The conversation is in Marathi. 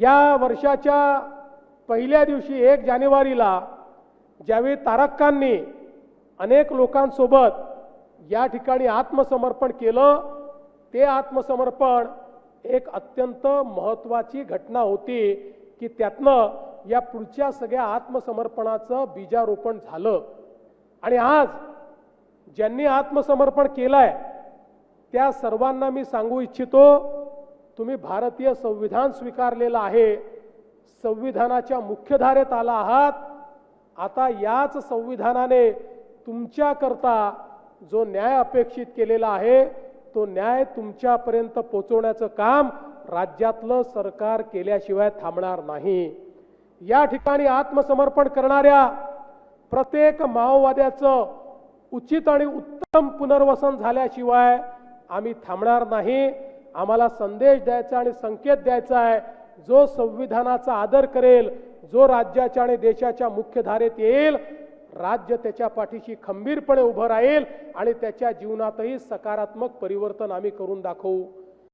या वर्षाच्या पहिल्या दिवशी एक जानेवारीला ज्यावेळी तारक्कांनी अनेक लोकांसोबत या ठिकाणी आत्मसमर्पण केलं ते आत्मसमर्पण एक अत्यंत महत्त्वाची घटना होती की त्यातनं या पुढच्या सगळ्या आत्मसमर्पणाचं बीजारोपण झालं. आणि आज ज्यांनी आत्मसमर्पण केलंय त्या सर्वांना मी सांगू इच्छितो तुम्ही भारतीय संविधान स्वीकारलेलं आहे संविधानाच्या मुख्यधारेत आला आहात आता याच संविधानाने तुमच्याकरता जो न्याय अपेक्षित केलेला आहे तो न्याय तुमच्यापर्यंत पोचवण्याचं काम राज्यातलं सरकार केल्याशिवाय थांबणार नाही. या ठिकाणी आत्मसमर्पण करणाऱ्या प्रत्येक माओवाद्याचं उचित आणि उत्तम पुनर्वसन झाल्याशिवाय आम्ही थांबणार नाही. आम्हाला संदेश द्यायचा आणि संकेत द्यायचा आहे. जो संविधानाचा आदर करेल जो राज्याच्या आणि देशाच्या मुख्यधारेत येईल राज्य त्याच्या पाठीशी खंबीरपणे उभं राहील आणि त्याच्या जीवनातही सकारात्मक परिवर्तन आम्ही करून दाखवू.